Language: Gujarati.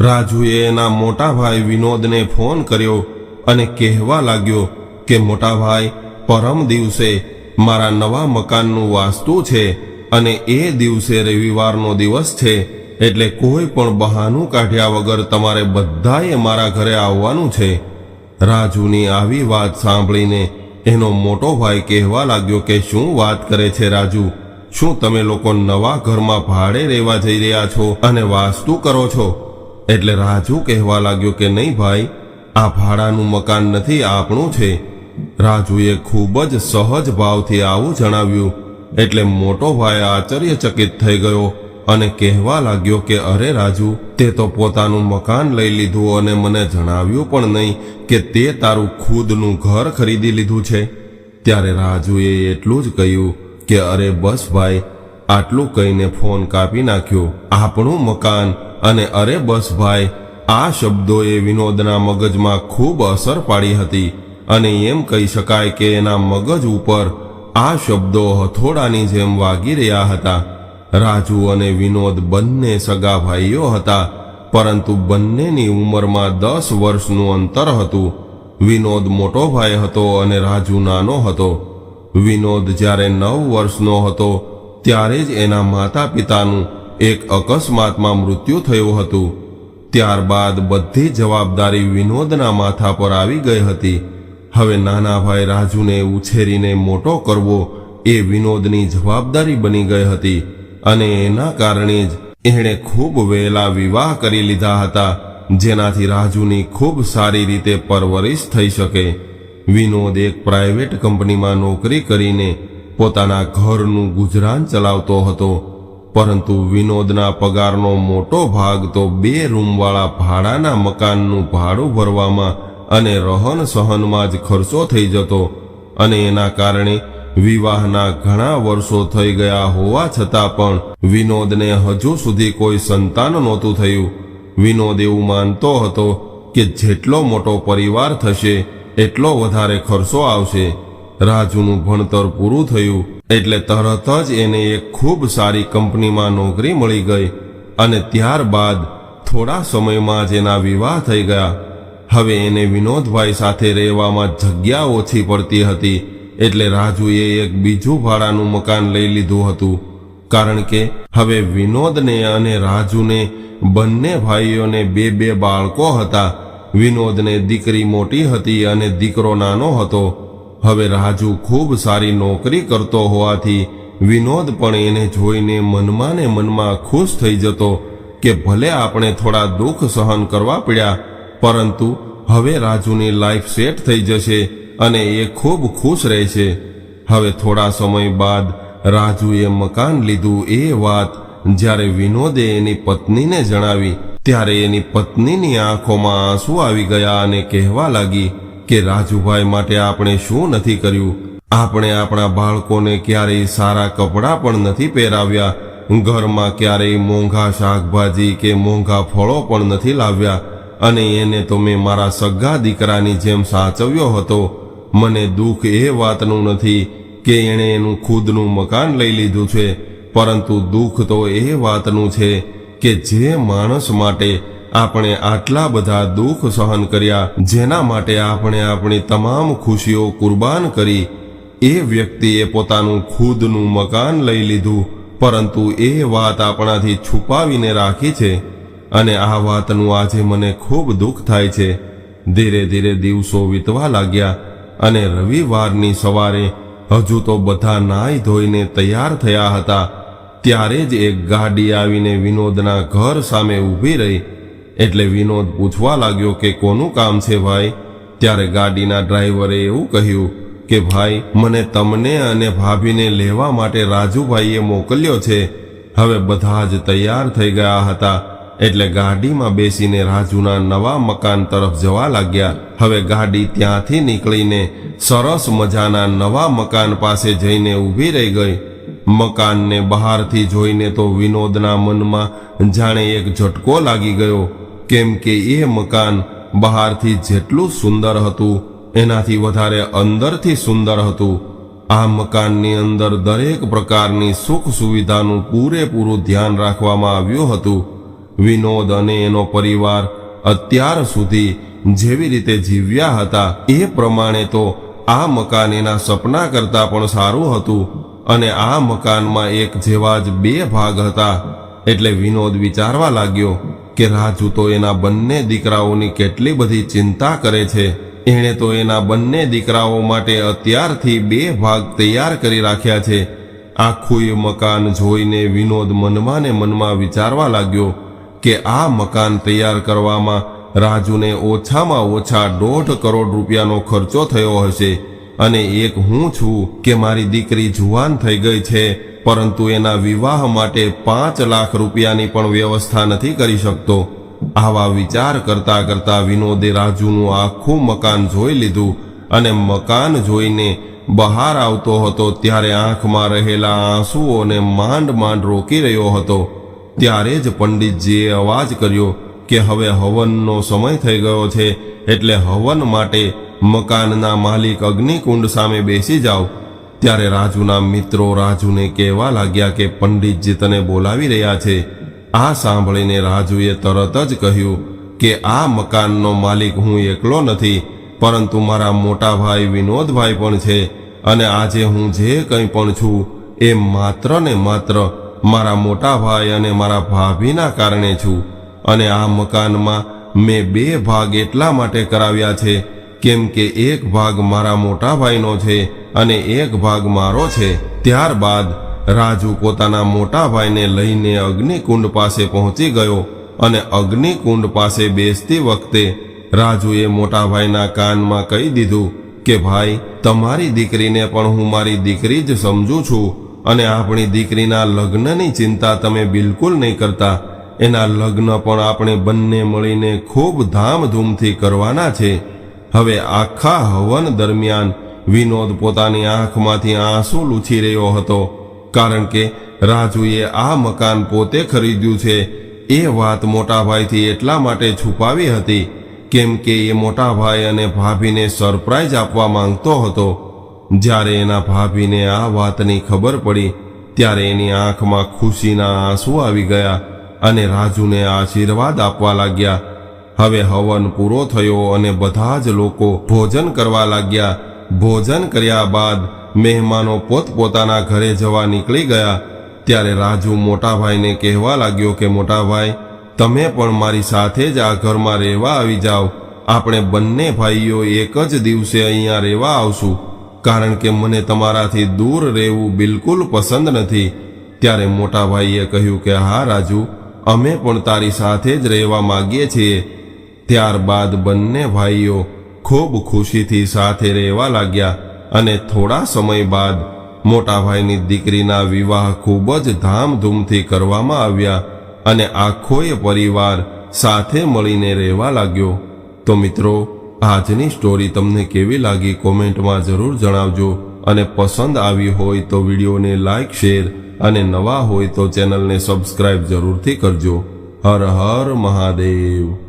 રાજુએ એના મોટા ભાઈ વિનોદને ફોન કર્યો અને કહેવા લાગ્યો કે, મોટા ભાઈ, પરમ દિવસે મારા નવા મકાનનું વાસ્તુ છે અને એ દિવસે રવિવારનો દિવસ છે, એટલે કોઈ પણ બહાનું કાઢ્યા વગર તમારે બધાએ મારા ઘરે આવવાનું છે. રાજુની આવી વાત સાંભળીને એનો મોટો ભાઈ કહેવા લાગ્યો કે, શું વાત કરે છે રાજુ? શું તમે લોકો નવા ઘરમાં ભાડે રહેવા જઈ રહ્યા છો અને વાસ્તુ કરો છો? એટલે રાજુ કહેવા લાગ્યો કે નહીં ભાઈ, આ ભાડાનું મકાન નથી આપણું છે. રાજુએ ખૂબ જ સહજ ભાવથી આવું જણાવ્યું. એટલે મોટો ભાઈ આશ્ચર્યચકિત થઈ ગયો અને કહેવા લાગ્યો કે અરે રાજુ, તે તો પોતાનું મકાન લઈ લીધું અને મને જણાવ્યું પણ નહીં કે તે તારું ખુદનું ઘર ખરીદી લીધું છે. ત્યારે રાજુએ એટલું જ કહ્યું કે અરે બસ ભાઈ, આટલું કહીને ફોન કાપી નાખ્યો. આપણું મકાન અને અરે બસ ભાઈ, આ શબ્દોએ વિનોદના મગજમાં ખૂબ અસર પાડી હતી અને એમ કહી શકાય કે એના મગજ ઉપર આ શબ્દો હથોડાની જેમ વાગી રહ્યા હતા. રાજુ અને વિનોદ બંને સગા ભાઈઓ હતા, પરંતુ બંનેની ઉંમરમાં દસ વર્ષનું અંતર હતું. વિનોદ મોટો ભાઈ હતો અને રાજુ નાનો હતો. વિનોદ જ્યારે નવ વર્ષનો હતો, ત્યારે જ એના માતા પિતાનું એક અકસ્માતમાં મૃત્યુ થયું હતું. ત્યારબાદ બધી જવાબદારી વિનોદના માથા પર આવી ગઈ હતી. હવે નાના ભાઈ રાજુને ઉછેરીને મોટો કરવો એ વિનોદની જવાબદારી બની ગઈ હતી અને એના કારણે જ એણે ખૂબ વહેલા વિવાહ કરી લીધા હતા, જેનાથી રાજુની ખૂબ સારી રીતે પરવરિશ થઈ શકે. વિનોદ એક પ્રાઇવેટ કંપનીમાં નોકરી કરીને પોતાના ઘરનું ગુજરાન ચલાવતો હતો. પરંતુ વિનોદના પગારનો મોટો ભાગ તો બે રૂમવાળા ભાડાના મકાનનું ભાડું ભરવામાં અને રહન સહનમાં જ ખર્ચો થઈ જતો અને એના કારણે વિવાહના ઘણા વર્ષો થઈ ગયા હોવા છતાં પણ વિનોદને હજુ સુધી કોઈ સંતાન નહોતું થયું. વિનોદ એવું માનતો હતો કે જેટલો મોટો પરિવાર થશે, એટલો વધારે ખર્ચો આવશે. રાજુનું ભણતર પૂરું થયું એટલે તરત જ એને એક ખૂબ સારી કંપનીમાં નોકરી મળી ગઈ અને ત્યારબાદ થોડા સમયમાં જ એના વિવાહ થઈ ગયા. હવે એને વિનોદભાઈ સાથે રહેવામાં જગ્યા ઓછી પડતી હતી એટલે રાજુએ એક બીજું ભાડાનું મકાન લઈ લીધું હતું. કારણ કે હવે વિનોદને અને રાજુને બંને ભાઈઓને બે બે બાળકો હતા. વિનોદને દીકરી મોટી હતી અને દીકરો નાનો હતો. હવે રાજુ ખૂબ સારી નોકરી કરતો હોવાથી વિનોદ પણ એને જોઈને મનમાં ને મનમાં ખુશ થઈ જતો કે ભલે આપણે થોડા દુઃખ સહન કરવા પડ્યા, પરંતુ હવે રાજુની લાઈફ સેટ થઈ જશે અને એ ખૂબ ખુશ રહેશે. હવે થોડા સમય બાદ રાજુએ મકાન લીધું એ વાત જ્યારે વિનોદે એની પત્નીને જણાવી, ત્યારે એની પત્નીની આંખોમાં આંસુ આવી ગયા અને કહેવા લાગી કે રાજુભાઈ માટે આપણે શું નથી કર્યું? આપણે આપણા બાળકોને ક્યારેય સારા કપડાં પણ નથી પહેરાવ્યા. ઘરમાં ક્યારેય મોંઘા શાકભાજી કે મોંઘા ફળો પણ નથી લાવ્યા. અને એને તો મેં મારા સગા દીકરાની જેમ સાચવ્યો હતો. મને દુઃખ એ વાતનું નથી કે એણે એનું ખુદનું મકાન લઈ લીધું છે. પરંતુ દુઃખ તો એ વાતનું છે કે જે માણસ માટે આપણે આટલા બધા દુઃખ સહન કર્યા, જેના માટે આપણે આપણી તમામ ખુશીઓ કુરબાન કરી, એ વ્યક્તિએ પોતાનું ખુદનું મકાન લઈ લીધું. પરંતુ એ વાત આપણાથી છુપાવીને રાખી છે અને આ વાતનું આજે મને ખૂબ દુઃખ થાય છે. ધીરે ધીરે દિવસો વીતવા લાગ્યા અને રવિવારની સવારે હજુ તો બધા નાઈ ધોઈને તૈયાર થયા હતા. ત્યારે જ એક ગાડી આવીને વિનોદના ઘર સામે ઊભી રહી. એટલે વિનોદ પૂછવા લાગ્યો કે કોનું કામ છે ભાઈ? ત્યારે ગાડીના ડ્રાઈવરે એવું કહ્યું કે, ભાઈ, મને તમને અને ભાભીને લેવા માટે રાજુભાઈએ મોકલ્યો છે. હવે બધા જ તૈયાર થઈ ગયા હતા. એટલે ગાડીમાં બેસીને રાજુના નવા મકાન તરફ જવા લાગ્યા. હવે ગાડી ત્યાંથી નીકળીને સરસ મજાના નવા મકાન પાસે જઈને ઊભી રહી ગઈ. મકાનને બહારથી જોઈને તો વિનોદના મનમાં જાણે એક ઝટકો લાગી ગયો. કેમ કે એ મકાન બહારથી જેટલું સુંદર હતું, એનાથી વધારે અંદરથી સુંદર હતું. આ મકાનની અંદર દરેક પ્રકારની સુખ સુવિધાનું પૂરેપૂરું ધ્યાન રાખવામાં આવ્યું હતું. વિનોદ અને એનો પરિવાર અત્યાર સુધી જેવી રીતે જીવ્યા હતા, એ પ્રમાણે તો આ મકાન એના સપના કરતાં પણ સારું હતું અને આ મકાનમાં એક જેવા જ બે ભાગ હતા. એટલે વિનોદ વિચારવા લાગ્યો કે રાજુ તો એના બંને દીકરાઓની કેટલી બધી ચિંતા કરે છે. એણે તો એના બંને દીકરાઓ માટે અત્યારથી બે ભાગ તૈયાર કરી રાખ્યા છે. આખું એ મકાન જોઈને વિનોદ મનમાં ને મનમાં વિચારવા લાગ્યો કે આ મકાન તૈયાર કરવામાં રાજુને ઓછામાં ઓછા દોઢ કરોડ રૂપિયાનો ખર્ચો થયો હશે. અને એક હું છું કે મારી દીકરી જુવાન થઈ ગઈ છે. પરંતુ એના વિવાહ માટે પાંચ લાખ રૂપિયાની પણ વ્યવસ્થા નથી કરી શકતો. આવા વિચાર કરતા કરતા વિનોદે રાજુનું આખું મકાન જોઈ લીધું અને મકાન જોઈને બહાર આવતો હતો ત્યારે આંખમાં રહેલા આંસુઓને માંડ માંડ રોકી રહ્યો હતો. ત્યારે જ પંડિતજીએ અવાજ કર્યો કે હવે હવનનો સમય થઈ ગયો છે, એટલે હવન માટે મકાનના માલિક અગ્નિકુંડ સામે બેસી જાઓ. ત્યારે રાજુના મિત્રો રાજુને કહેવા લાગ્યા કે પંડિતજી તને બોલાવી રહ્યા છે, આ સાંભળીને રાજુએ તરત જ કહ્યું કે, આ મકાનનો માલિક હું એકલો નથી, પરંતુ મારા મોટા ભાઈ વિનોદભાઈ પણ છે અને આજે હું જે કંઈ પણ છું, એ માત્ર ને માત્ર મારા મોટા ભાઈ અને મારા ભાભીના કારણે છું. અને આ મકાનમાં મેં બે ભાગ એટલા માટે કરાવ્યા છે, કેમ કે એક ભાગ મારા મોટા ભાઈનો છે અને એક ભાગ મારો છે, ત્યારબાદ રાજુ પોતાના મોટા ભાઈને લઈને અગ્નિકુંડ પાસે પહોંચી ગયો અને અગ્નિકુંડ પાસે બેસતી વખતે રાજુએ મોટા ભાઈના કાનમાં કહી દીધું કે, ભાઈ, તમારી દીકરીને પણ હું મારી દીકરી જ સમજું છું અને આપણી દીકરીના લગ્નની ચિંતા તમે બિલકુલ નહીં કરતા. એના લગ્ન પણ આપણે બંને મળીને ખૂબ ધામધૂમથી કરવાના છે. હવે આખા હવન દરમિયાન વિનોદ પોતાની આંખમાંથી આંસુ લૂછી રહ્યો હતો, કારણ કે રાજુએ આ મકાન પોતે ખરીદ્યું છે. એ વાત મોટાભાઈથી એટલા માટે છુપાવી હતી કેમ કે એ મોટાભાઈ અને ભાભીને સરપ્રાઈઝ આપવા માંગતો હતો. જ્યારે એના ભાભીને આ વાતની ખબર પડી, ત્યારે એની આંખમાં ખુશીના આંસુ આવી ગયા અને રાજુને આશીર્વાદ આપવા લાગ્યા. હવે હવન પૂરો થયો અને બધા જ લોકો ભોજન કરવા લાગ્યા. ભોજન કર્યા બાદ મહેમાનો પોતપોતાના ઘરે જવા નીકળી ગયા, ત્યારે રાજુ મોટાભાઈને કહેવા લાગ્યો કે, મોટાભાઈ, તમે પણ મારી સાથે જ આ ઘરમાં રહેવા આવી જાઓ. આપણે બંને ભાઈઓ એક જ દિવસે અહીંયા રહેવા આવશું. કારણ કે મને તમારાથી દૂર રહેવું બિલકુલ પસંદ નથી. ત્યારે મોટાભાઈએ કહ્યું કે, હા, રાજુ, અમે પણ તારી સાથે જ રહેવા માંગીએ છીએ. ત્યારબાદ બંને ભાઈઓ ખૂબ ખુશીથી સાથે રહેવા લાગ્યા અને થોડા સમય બાદ મોટાભાઈની દીકરીના વિવાહ ખૂબ જ ધામધૂમથી કરવામાં આવ્યા અને આખોય પરિવાર સાથે મળીને રહેવા લાગ્યો. તો મિત્રો, આજની સ્ટોરી તમને કેવી લાગી કોમેન્ટમાં જરૂર જણાવજો અને પસંદ આવી હોય તો વિડીયોને લાઇક શેર અને નવા હોય તો ચેનલને સબસ્ક્રાઇબ જરૂરથી કરજો. હર હર મહાદેવ.